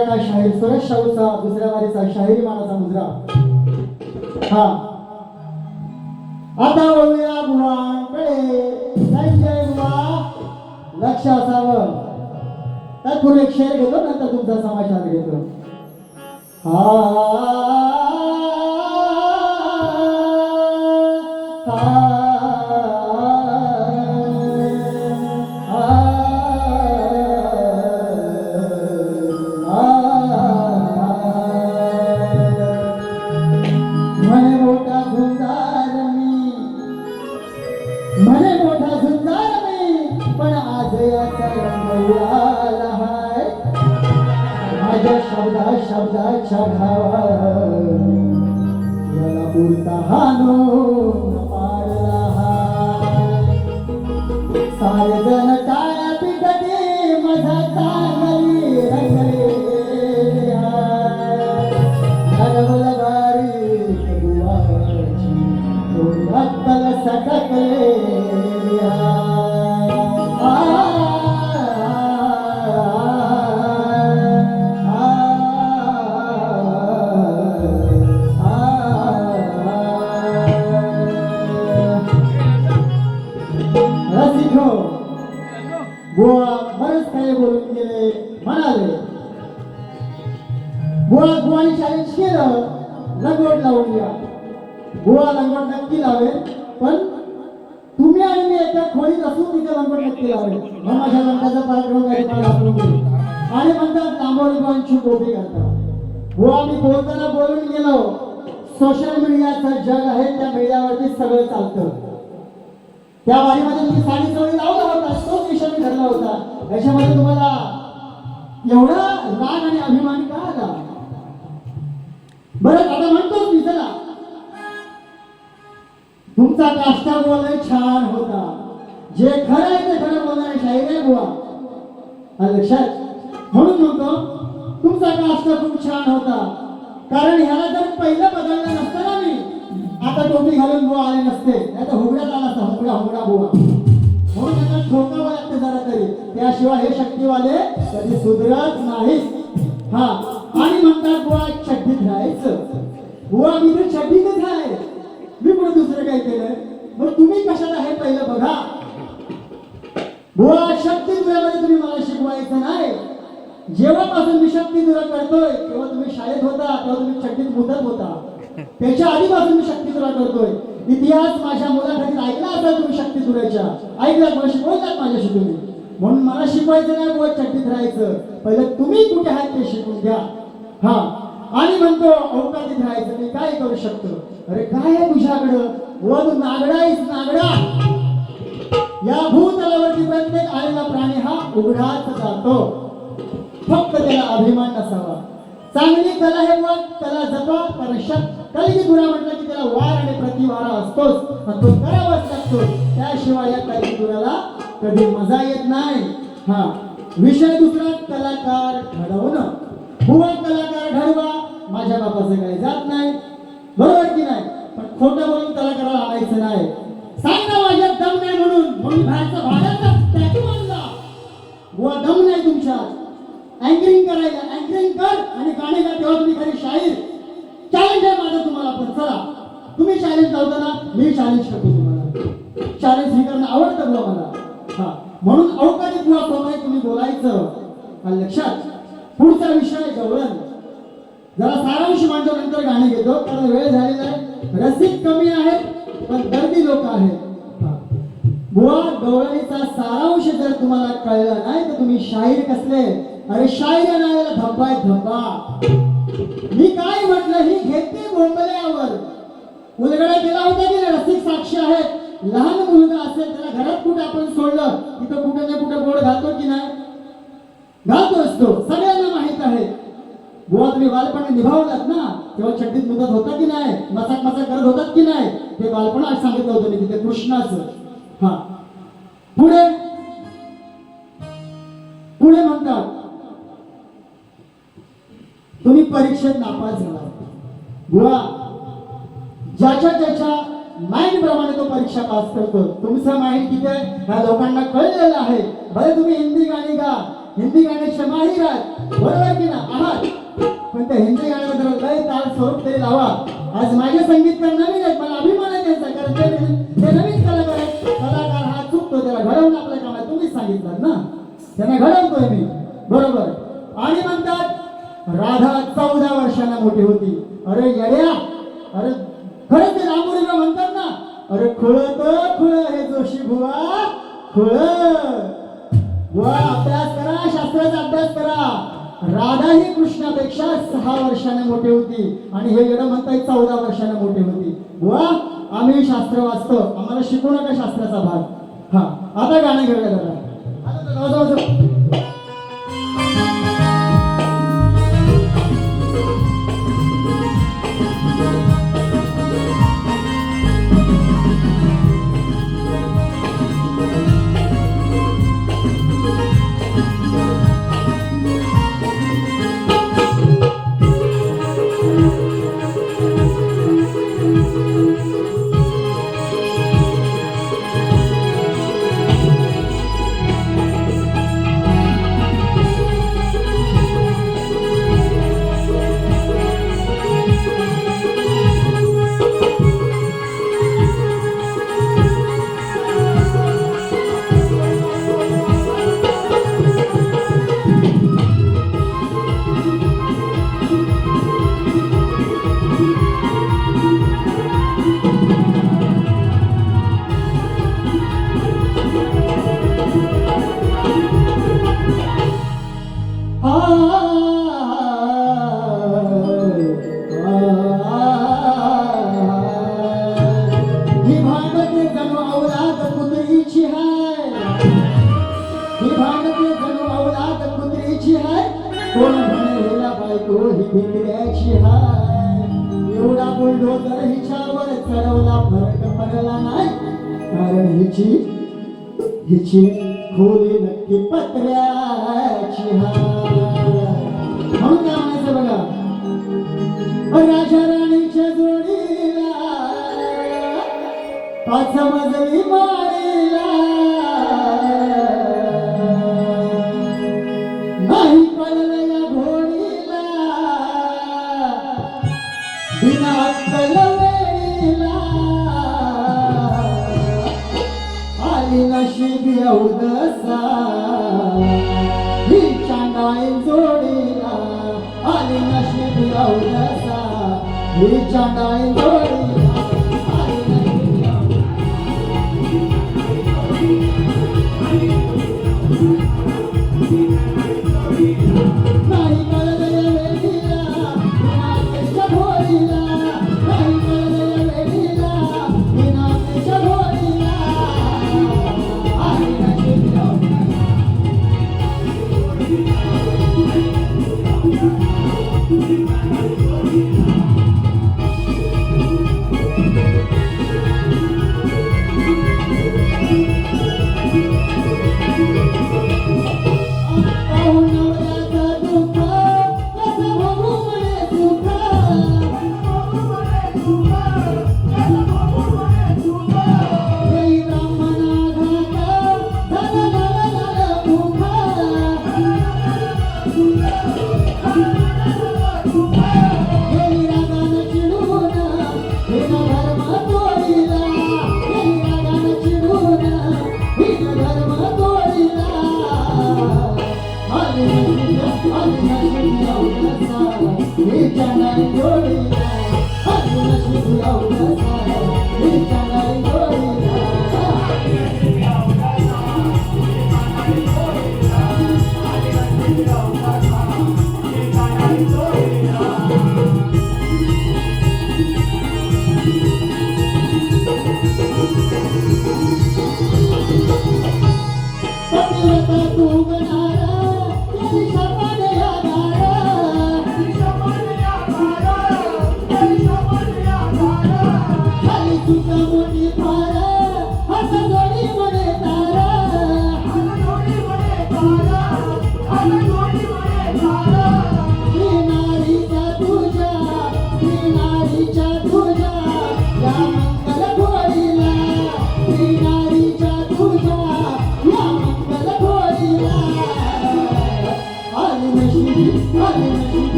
रसिक शाहीर. सुरेश शाहूचा दुसऱ्या वारीचा शाहीर मानाचा मुजरा. हा. आता वळूया बुवांकडे संजय बुवा लक्ष असावं. तत्पूर्वी एक शेर घेतो नंतर तुमचा समाचार घेतो. हा. शब्दाच्या घावा याला पुरता हानून पाडला सारे जण टाळ्या पिटते माझा नक्की लावेल. पण तुम्ही आणि मी एका खोलीत असून तिथे लंगोट नक्की लावेल. मग माझ्या लंगाचा पराक्रम काही काळ आपण आणि म्हणतात तांबोळी बुवांची गोपी घालतात हो आम्ही बोलताना बोलून गेलो. सोशल मीडियाचं जग आहे त्या मीडियावरती सगळं चालतं. त्या वारीमध्ये तुम्ही साडी चोळी लावला होता. तोच विषय मी धरला होता. याच्यामध्ये तुम्हाला एवढा राग आणि अभिमान का आला? बरं आता म्हणतोच मी चला. तुमचा काष्टा बोलय छान होता. जे खरं आहे ते खरं बोलणारे शाहीर बुवा. लक्षात? म्हणून म्हणतो तुमचा काष्टा खूप छान होता. कारण ह्याला जर पहिलं बदललं नसतं ना मी आता टोपी घालून बुवा आले नसते. नाही तर हुगड्यात आला असता हुगडा हुगडा बुवा. म्हणून त्यांना ठोकावं लागते जरा तरी. त्याशिवाय हे शक्तीवाले कधी सुधरत नाही हा. आणि म्हणतात बुवा छड्डीत राहायचं. बुवा मी तर छड्डीतच आहे. मी काय केलंय. मग तुम्ही कशाला हे पहिलं बघा. बुवा शक्ती दुरामध्ये तुम्ही मला शिकवायचं नाही. जेव्हापासून मी शक्ती दुरा करतोय तेव्हा तुम्ही शाळेत होता तेव्हा तुम्ही चड्डीत मुदत होता. त्याच्या आधीपासून मी शक्ती दुरा करतोय. इतिहास माझ्या मुलाखतीत ऐकला असाल तुम्ही शक्ती दुराच्या ऐकला मला शिकवतात माझ्याशी तुम्ही? म्हणून मला शिकवायचं नाही बुवा चड्डीत राहायचं. पहिलं तुम्ही कुठे आहात ते शिकून घ्या हा. आणि म्हणतो अवकाशात राहायचं. मी काय करू शकतो? अरे काय आहे तुझ्याकडं? वन नागडा इस नागडा. या भूतलावरती प्रत्येक आलेला प्राणी हा उघडाच जातो. फक्त त्याला अभिमान नसावा. चांगली कला हे मग त्याला जपा कारण कलगी गुरा म्हटलं की त्याला वार आणि प्रतिवारा असतोच आणि तो करावाच लागतो. त्याशिवाय या कलगी गुराला कधी मजा येत नाही. हा. विषय दुसरा कलाकार घडवणं बुवा कलाकार घडवा माझ्या बापाचं काही जात नाही. बरोबर की नाही? पण म्हणून त्याला करायला आणायचं नाही. सांग ना माझ्या दम नाही म्हणून म्हणून बाहेरचा भाड्याचा टॅटू आणला. बुवा दम नाही तुमच्या. अँकरिंग करायला अँकरिंग कर आणि गाणे गा तेव्हा तुम्ही खरी शाहीर. चॅलेंज आहे माझं तुम्हाला पण चला. तुम्ही चॅलेंज लावताना मी चॅलेंज करतो तुम्हाला. चॅलेंज स्वीकारणं आवडतं बुवा मला. हा. म्हणून अवकाळी बुवा सोमाई तुम्ही बोलायचं. लक्षात पुढचा विषय जवळ जरा सारांश मांडतो नंतर गाणे घेतो. कारण वेळ झालेला आहे. रसिक कमी आहे पण गर्दी लोक आहेत. बुवा गवळणीचा सारांश जर तुम्हाला कळला नाही तर तुम्ही शाहीर कसले? अरे शाहीर नाही धब्बा आहे धब्बा. मी काय म्हटलं ही घेते बोंबल्यावर. उलगडा केला होता की नाही? रसिक साक्षी आहेत. लहान मुलगा असेल त्याला घरात कुठे आपण सोडलं? तिथं कुठे ना कुठे गोड घालतो की नाही? घालतो असतो सगळ्यांना माहीत आहे. बुवा तुम्ही बालपण निभावलात ना तेव्हा चड्डीत मुदत होता की नाही मसाक मसाक करत होतात की नाही ते बालपण आज सांगितलं होतं मी तिथे कृष्णाचं. हा. पुढे. पुढे म्हणतात तुम्ही परीक्षेत नापास झाला बुवा ज्याच्या ज्याच्या माइंड प्रमाणे तो परीक्षा पास करतो तुमचं माइंड किती आहे? ह्या लोकांना कळलेलं आहे. बरे तुम्ही हिंदी गाणी गा हिंदी गाण्याचे माहीर आहात बरोबर की ना आहात. पण त्या हिंदी गाण्याबद्दल लय ताल स्वरूप तरी लावा. आज माझे संगीतकार नवीन आहेत मला अभिमान आहे त्यांचा कारण ते ते नवीन कलाकार आहेत. कलाकार हा चुकतो त्याला घडवून आपल्या कामात तुम्हीच सांगितलं ना? त्यांना घडवतोय मी. बरोबर. हिची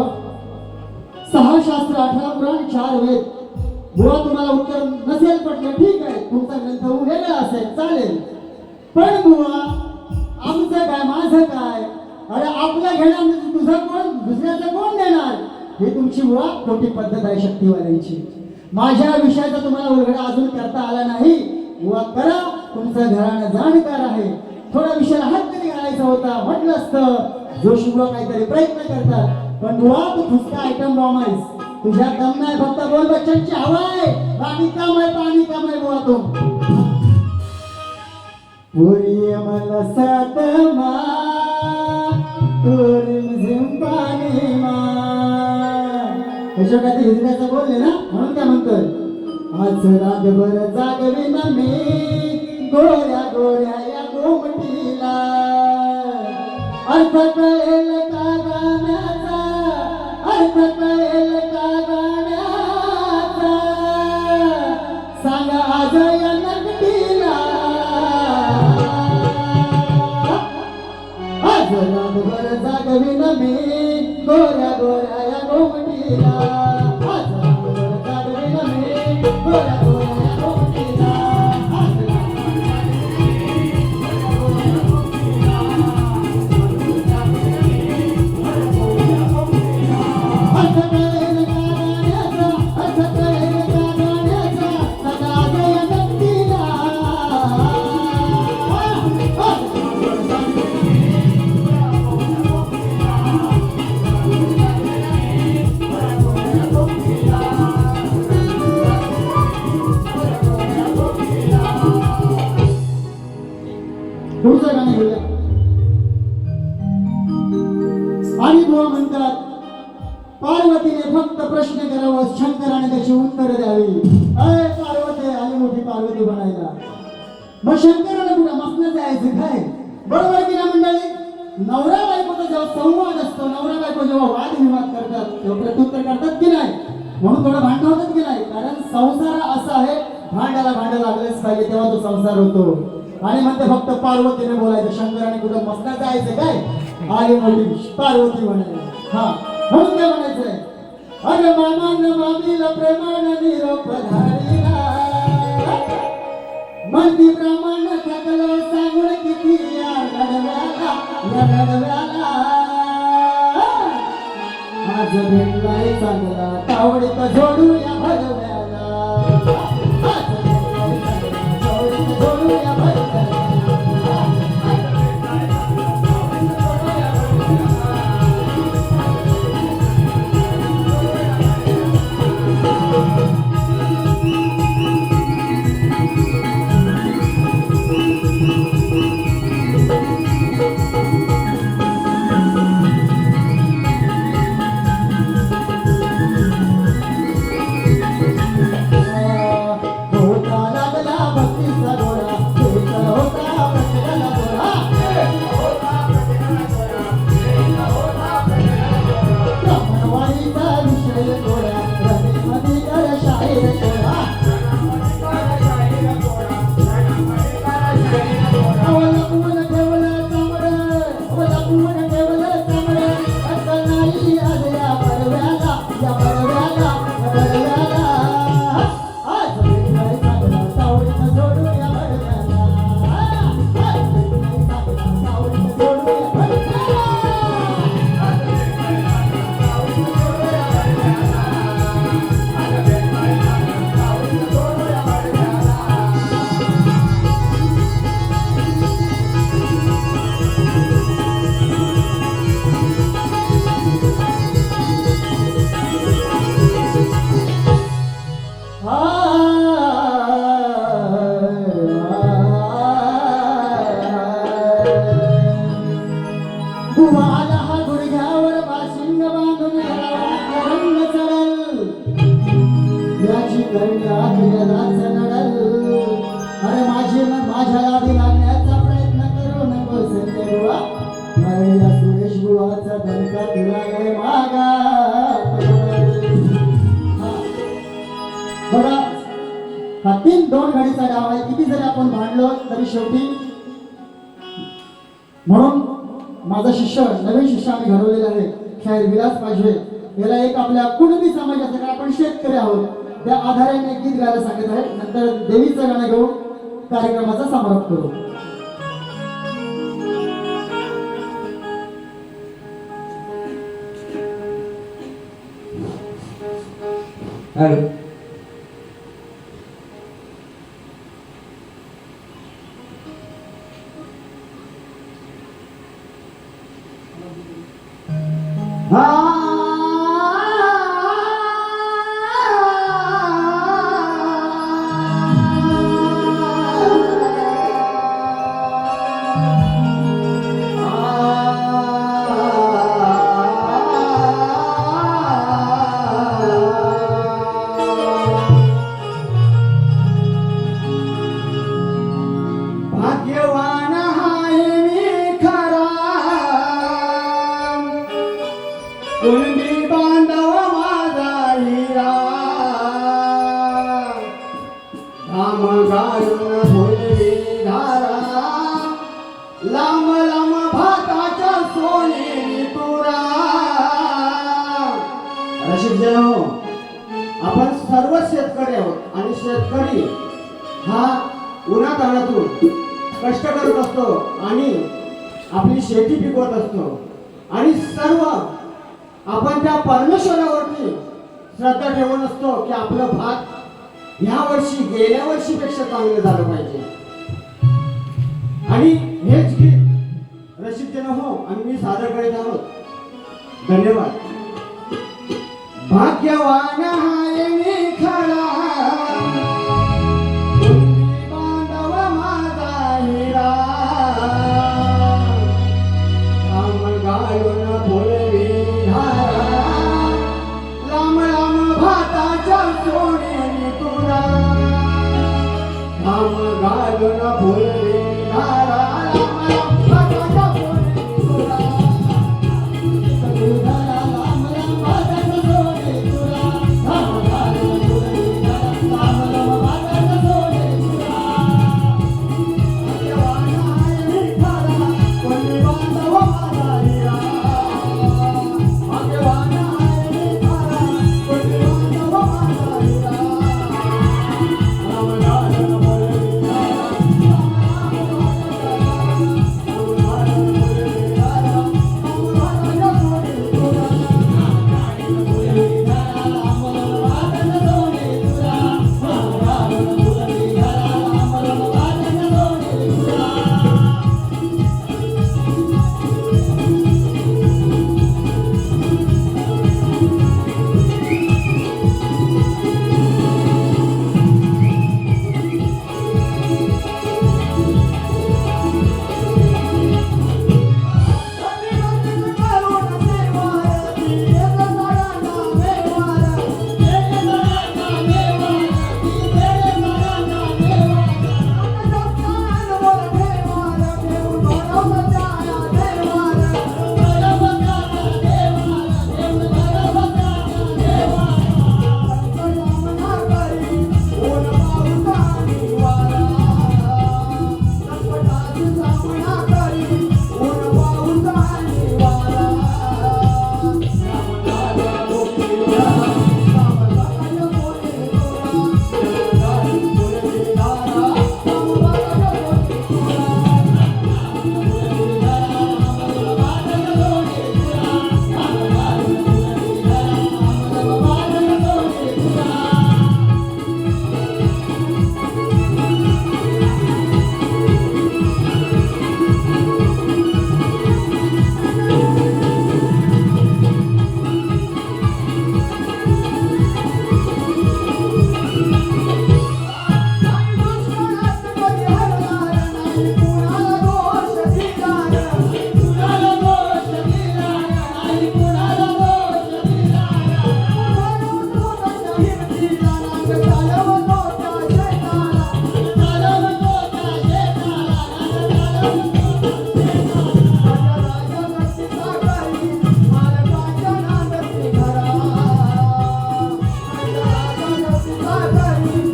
लक्ष सहा शास्त्र अठरा पुराण चार वेद. मुळात तुम्हाला उत्तर नसेल पटलं ठीक आहे. तुमचा ग्रंथ वेगळा असेल चालेल. पण बुवा आमचं काय माझं काय? अरे आपल्या घेणार तुझा कोण? दुसऱ्याचं कोण देणार? हे तुमची मुळात खोटी पद्धत आहे शक्तीवाल्यांची. माझ्या विषयाचा तुम्हाला उलगडा अजून करता आला नाही. मुळात करा. तुमचं घराणं जाणकार आहे. थोडा विषय हात तरी घालायचा होता. म्हटलं असतं. जोश बुवा काहीतरी प्रयत्न करतात. पण बुवा तू फुसका आयटम बॉम्ब आहेस तुझ्या दम नाही फक्त बोल बच्चनची हवा आहे पाणी काम आहे पाणी काम आहे बुवा तू. पुरी मला सात मा तुरी पाणी मा. यशोकाती हिजड्याचं बोलले ना म्हणून काय म्हणतोय. आज रातभर ना मी गोऱ्या गोऱ्या या गोमटीला. अर्थ कळे पार्वती मग शंकराला कुठं मसनं जायचं काय? बरोबर की ना मंडळी? नवरा बायकोचा जेव्हा संवाद असतो नवरा बायको जेव्हा वादविवाद करतात तेव्हा प्रत्युत्तर करतात की नाही? म्हणून थोडं भांडण होतात की नाही? कारण संसार असा आहे भांड्याला भांडं लागलेच पाहिजे तेव्हा तो संसार होतो. आणि म्हणते फक्त पार्वतीने बोलायचं शंकराने कुठं मसना जायचं काय? आले मोठी पार्वती म्हणायला हा म्हणून काय म्हणायचंय? अरे मामान मामीला प्रेमान निरोप धारी मंदी प्रमाण थकलो सांगून किती या नडव्याला या नडव्याला आज भेटलाय चांगला. तावडीत जोडूया भरव्याला म्हणून माझा शिष्य नवीन शिष्य आम्ही घडवलेला आहे शाहीर विलास पाजवे याला एक आपल्या कुणबी समाजाचा कारण आपण शेतकरी आहोत. त्या आधारे मी गीत गायला सांगत आहे. नंतर देवीचं गाणं घेऊन कार्यक्रमाचा समारोप करू. हॅलो. शेतकरी हा उन्हातानातून कष्ट करत असतो आणि आपली शेती पिकवत असतो. आणि सर्व आपण त्या परमेश्वरावरती श्रद्धा ठेवून असतो की आपलं भात ह्या वर्षी गेल्या वर्षीपेक्षा चांगलं झालं पाहिजे. आणि हेच गीत रशीद हो आणि मी सादर करीत आहोत. धन्यवाद. भाग्यवान हाय જોડે ને તોરા રામ રાજ ના ભોલે